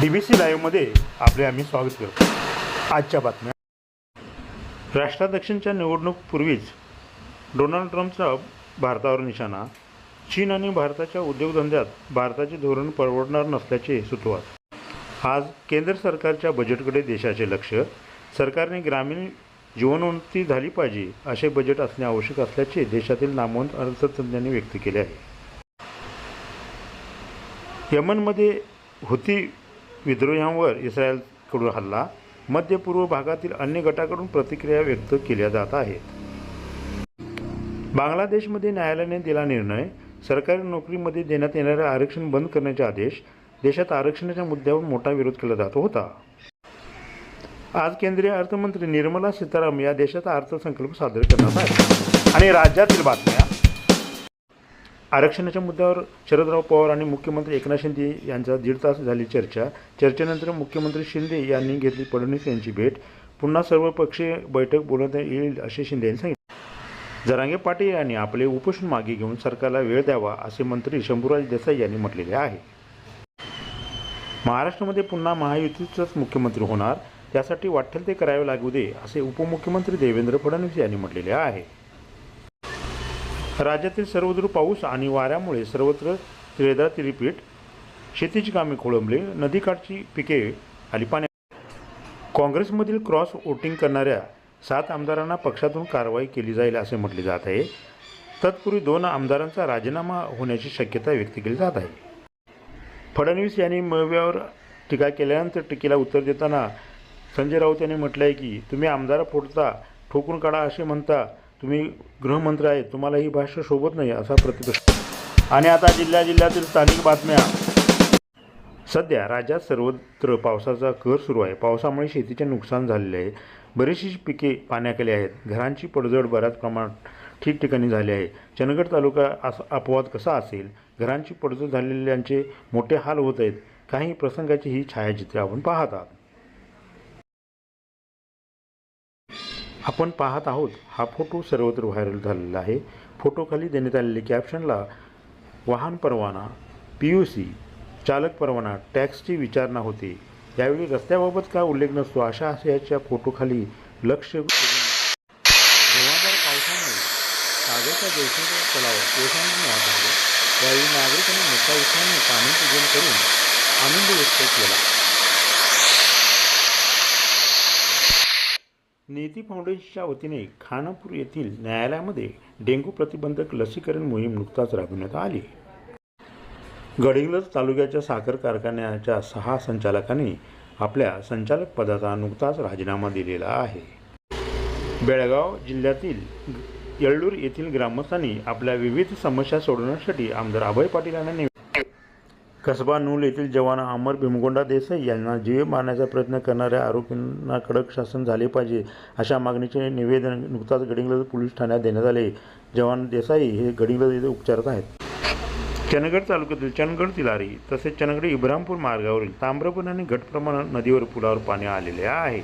D B C लाईव्हमध्ये आपले आम्ही स्वागत करतो. आजच्या बातम्या. राष्ट्राध्यक्षांच्या निवडणूकपूर्वीच डोनाल्ड ट्रम्पचा भारतावर निशाणा चीन आणि भारताच्या उद्योगधंद्यात भारताचे धोरण परवडणार नसल्याचे सुतवात. आज केंद्र सरकारच्या बजेटकडे देशाचे लक्ष सरकारने ग्रामीण जीवनोन्नती झाली पाहिजे असे बजेट असणे आवश्यक असल्याचे देशातील नामवंत अर्थतज्ज्ञांनी व्यक्त केले आहे. यमनमध्ये होती विद्रोह्यांवर इस्रायलकडून हल्ला मध्य पूर्व भागातील अन्य गटाकडून प्रतिक्रिया व्यक्त केल्या जात आहेत. बांगलादेशमध्ये न्यायालयाने दिला निर्णय सरकारी नोकरीमध्ये देण्यात येणारे आरक्षण बंद करण्याचे आदेश देशात आरक्षणाच्या मुद्द्यावर मोठा विरोध केला जात होता. आज केंद्रीय अर्थमंत्री निर्मला सीतारामन या देशाचा अर्थसंकल्प सादर करणार आहेत. आणि राज्यातील बातम्या आरक्षणाच्या मुद्द्यावर शरदराव पवार आणि मुख्यमंत्री एकनाथ शिंदे यांचा दीड तास झाली चर्चा. चर्चेनंतर मुख्यमंत्री शिंदे यांनी घेतली फडणवीस यांची भेट. पुन्हा सर्वपक्षीय बैठक बोलवता येईल असे शिंदे यांनी सांगितले. जरांगे पाटील यांनी आपले उपोषण मागे घेऊन सरकारला वेळ द्यावा असे मंत्री शंभूराज देसाई यांनी म्हटलेले आहे. महाराष्ट्रामध्ये पुन्हा महायुतीचंच मुख्यमंत्री होणार त्यासाठी वाटेल ते करावे लागू दे असे उपमुख्यमंत्री देवेंद्र फडणवीस यांनी म्हटलेले आहे. राज्यातील सर्वदूर पाऊस आणि वाऱ्यामुळे सर्वत्र त्रेदा तिरीपीठ शेतीची कामे खोळंबले नदीकाठची पिके आली पाण्यात काँग्रेसमधील क्रॉस वोटिंग करणाऱ्या सात आमदारांना पक्षातून कारवाई केली जाईल असे म्हटले जात आहे. तत्पूर्वी दोन आमदारांचा राजीनामा होण्याची शक्यता व्यक्त केली जात आहे. फडणवीस यांनी मवियावर टीका केल्यानंतर टीकेला उत्तर देताना संजय राऊत यांनी म्हटलं आहे की तुम्ही आमदार फोडता ठोकून काढा असे म्हणता तुम्ही गृहमंत्री आहेत तुम्हाला ही भाषा शोभत नाही असा प्रतिप्रश्न. आणि आता जिल्ह्या जिल्ह्यातील स्थानिक बातम्या. सध्या राज्यात सर्वत्र पावसाचा कहर सुरू आहे. पावसामुळे शेतीचे नुकसान झालेले आहे. बरीचशी पिके पाण्याखाली आहेत. घरांची पडझड बऱ्याच प्रमाणात ठिकठिकाणी झाली आहे. चंदगड तालुका अस अपवाद कसा असेल? घरांची पडझड झालेल्यांचे मोठे हाल होत आहेत. काही प्रसंगाची ही छायाचित्रे आपण पाहत आपण पाहत आहोत हा फोटो सर्वत्र व्हायरल झालेला आहे. फोटोखाली देण्यात आलेल्या कॅप्शनला वाहन परवाना पी यू सी चालक परवाना टॅक्सची विचारणा होते. यावेळी रस्त्याबाबत का उल्लेख नसतो अशा आशयाच्या फोटोखाली लक्ष धुवांधार पावसामुळे सागरचा तलाव ओसांडून वाहत आहे त्यावेळी नागरिकांनी मोठ्या उत्साहाने पाणी पूजन करून आनंद व्यक्त केला. नेती फाउंडेशनच्या वतीने खानापूर येथील न्यायालयामध्ये डेंग्यू प्रतिबंधक लसीकरण मोहीम नुकताच राबविण्यात आली. गडिंग्लज तालुक्याच्या साखर कारखान्याच्या सहा संचालकांनी आपल्या संचालक पदाचा नुकताच राजीनामा दिलेला आहे. बेळगाव जिल्ह्यातील येळ्ळूर येथील ग्रामस्थांनी आपल्या विविध समस्या सोडवण्यासाठी आमदार अभय पाटील यांना कसबा नूल येथील जवान अमर भीमगोंडा देसाई यांना जीव मारण्याचा प्रयत्न करणाऱ्या आरोपींना कडक शासन झाले पाहिजे अशा मागणीचे निवेदन नुकताच गडिंग्लज पोलीस ठाण्यात देण्यात आले. जवान देसाई हे गडिंग्लज येथे उपचारात आहेत. चंदगड तालुक्यातील चंदगड तिलारी तसेच चंदगड इब्रामपूर मार्गावरील ताम्रपूर आणि घटप्रमाण नदीवर पुलावर पाणी आलेले आहे.